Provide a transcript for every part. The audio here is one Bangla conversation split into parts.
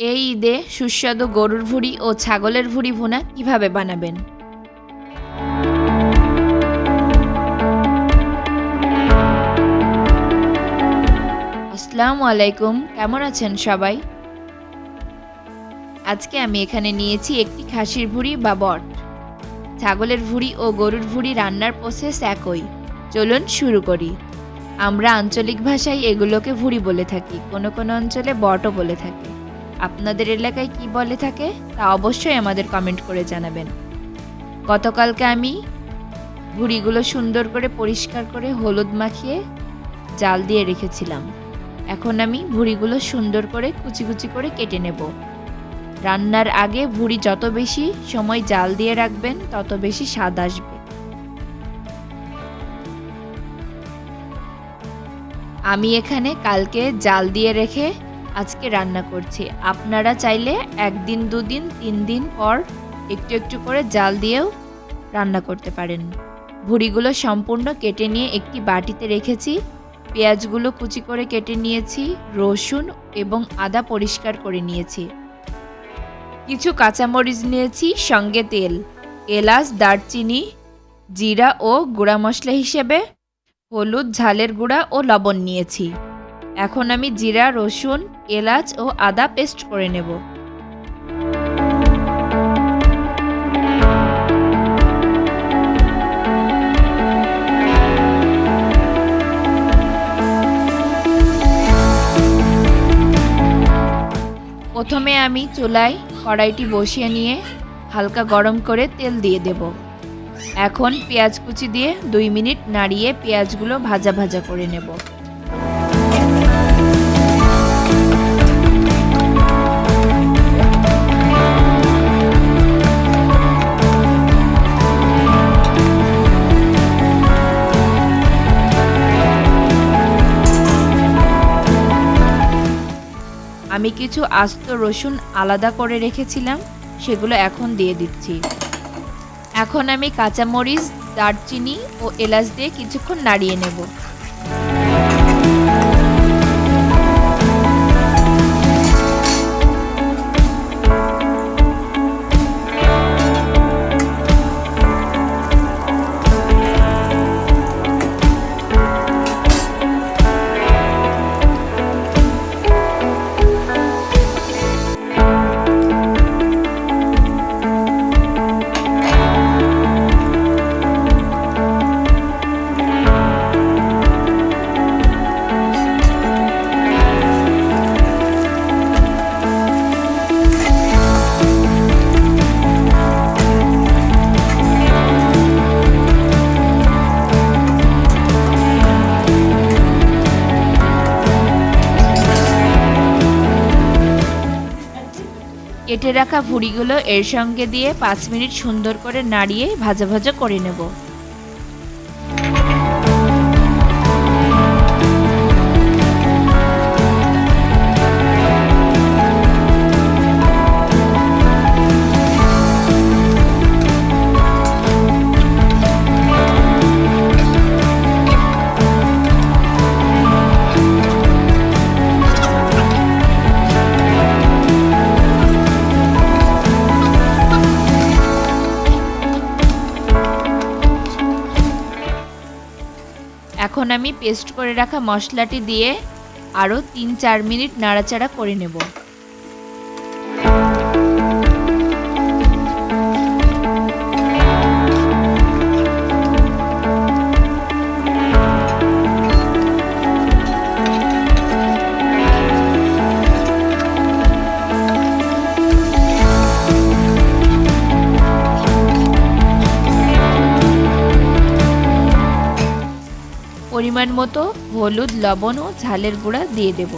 এই ঈদে সুস্বাদু গরুর ভুঁড়ি ও ছাগলের ভুঁড়ি ভুনা কীভাবে বানাবেন? আসসালামু আলাইকুম, কেমন আছেন সবাই? আজকে আমি এখানে নিয়েছি একটি খাসির ভুঁড়ি বা বট। ছাগলের ভুঁড়ি ও গরুর ভুঁড়ি রান্নার প্রসেস একই। চলুন শুরু করি। আমরা আঞ্চলিক ভাষায় এগুলোকে ভুঁড়ি বলে থাকি, কোনো কোনো অঞ্চলে বটও বলে থাকে। আপনাদের এলাকায় কি বলে থাকে, তা অবশ্যই আমাদের কমেন্ট করে জানাবেন। গতকালকে আমি ভুঁড়িগুলো সুন্দর করে পরিষ্কার করে হলুদ মাখিয়ে জাল দিয়ে রেখেছিলাম। এখন আমি ভুড়িগুলো সুন্দর করে কুচি কুচি করে কেটে নেব। রান্নার আগে ভুড়ি যত বেশি সময় জাল দিয়ে রাখবেন, তত বেশি স্বাদ আসবে। আমি এখানে কালকে জাল দিয়ে রেখে আজকে রান্না করছি। আপনারা চাইলে একদিন, দুদিন তিন দিন পর একটু একটু করে জাল দিয়েও রান্না করতে পারেন। ভুড়িগুলো সম্পূর্ণ কেটে নিয়ে একটি বাটিতে রেখেছি। পেঁয়াজগুলো কুচি করে কেটে নিয়েছি, রসুন এবং আদা পরিষ্কার করে নিয়েছি। কিছু কাঁচামরিচ নিয়েছি, সঙ্গে তেল। এলাচ, দারচিনি, জিরা ও গুঁড়া মশলা হিসেবে হলুদ, ঝালের গুঁড়া ও লবণ নিয়েছি। এখন আমি জিরা, রসুন, এলাচ ও আদা পেস্ট করে নেব। প্রথমে আমি চুলায় কড়াইটি বসিয়ে নিয়ে হালকা গরম করে তেল দিয়ে দেব। এখন পেঁয়াজ কুচি দিয়ে দুই মিনিট নাড়িয়ে পেঁয়াজগুলো ভাজা ভাজা করে নেব। আমি কিছু আস্ত রসুন আলাদা করে রেখেছিলাম, সেগুলো এখন দিয়ে দিচ্ছি। এখন আমি কাঁচামরিচ, দারচিনি ও এলাচ দিয়ে কিছুক্ষণ নাড়িয়ে নেব। কেটে রাখা ভুড়িগুলো এর সঙ্গে দিয়ে পাঁচ মিনিট সুন্দর করে নাড়িয়ে ভাজা ভাজা করে নেব। এখন আমি পেস্ট করে রাখা মশলাটি দিয়ে আরও তিন চার মিনিট নাড়াচাড়া করে নেব। পরিমাণ মতো হলুদ লবণ ও ঝালের গুঁড়া দিয়ে দেব।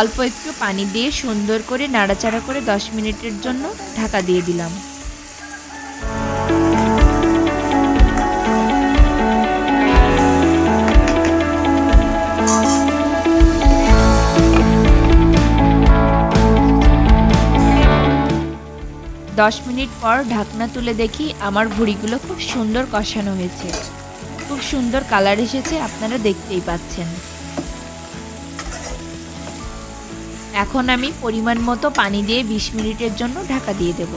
অল্প একটু পানি দিয়ে সুন্দর করে নাড়াচাড়া করে 10 মিনিটের জন্য ঢাকা দিয়ে দিলাম। দশ মিনিট পর ঢাকনা তুলে দেখি আমার ভুড়িগুলো খুব সুন্দর কষানো হয়েছে। খুব সুন্দর কালার এসেছে, আপনারা দেখতেই পাচ্ছেন। এখন আমি পরিমাণ মতো পানি দিয়ে ২০ মিনিটের জন্য ঢাকা দিয়ে দেব।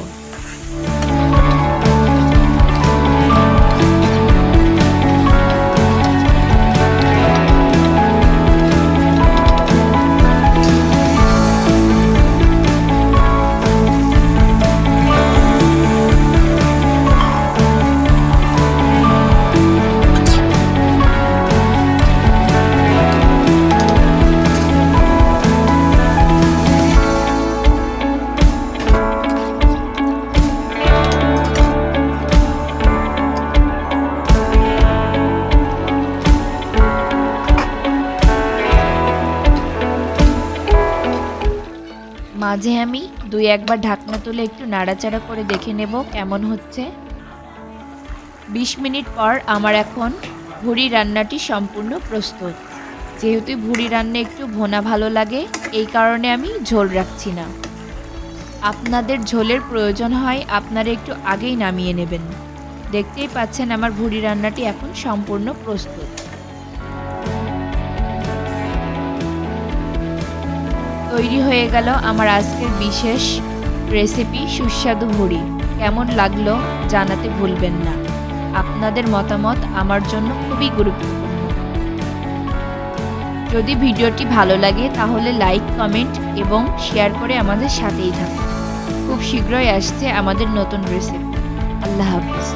মাঝে আমি দুই একবার ঢাকনা তুলে একটু নাড়াচাড়া করে দেখে নেব কেমন হচ্ছে। ২০ মিনিট পর আমার এখন ভুড়ি রান্নাটি সম্পূর্ণ প্রস্তুত। যেহেতু ভুড়ি রান্না একটু ভোনা ভালো লাগে, এই কারণে আমি ঝোল রাখছি না। আপনাদের ঝোলের প্রয়োজন হয়, আপনারা একটু আগেই নামিয়ে নেবেন। দেখতেই পাচ্ছেন আমার ভুড়ি রান্নাটি এখন সম্পূর্ণ প্রস্তুত। তৈরি হয়ে গেল আমার আজকের বিশেষ রেসিপি সুস্বাদু ভুড়ি কেমন লাগল জানাতে ভুলবেন না। আপনাদের মতামত আমার জন্য খুবই গুরুত্বপূর্ণ। যদি ভিডিওটি ভালো লাগে তাহলে লাইক কমেন্ট এবং শেয়ার করে আমাদের সাথেই থাকুন। খুব শীঘ্রই আসছে আমাদের নতুন রেসিপি আল্লাহ হাফিজ।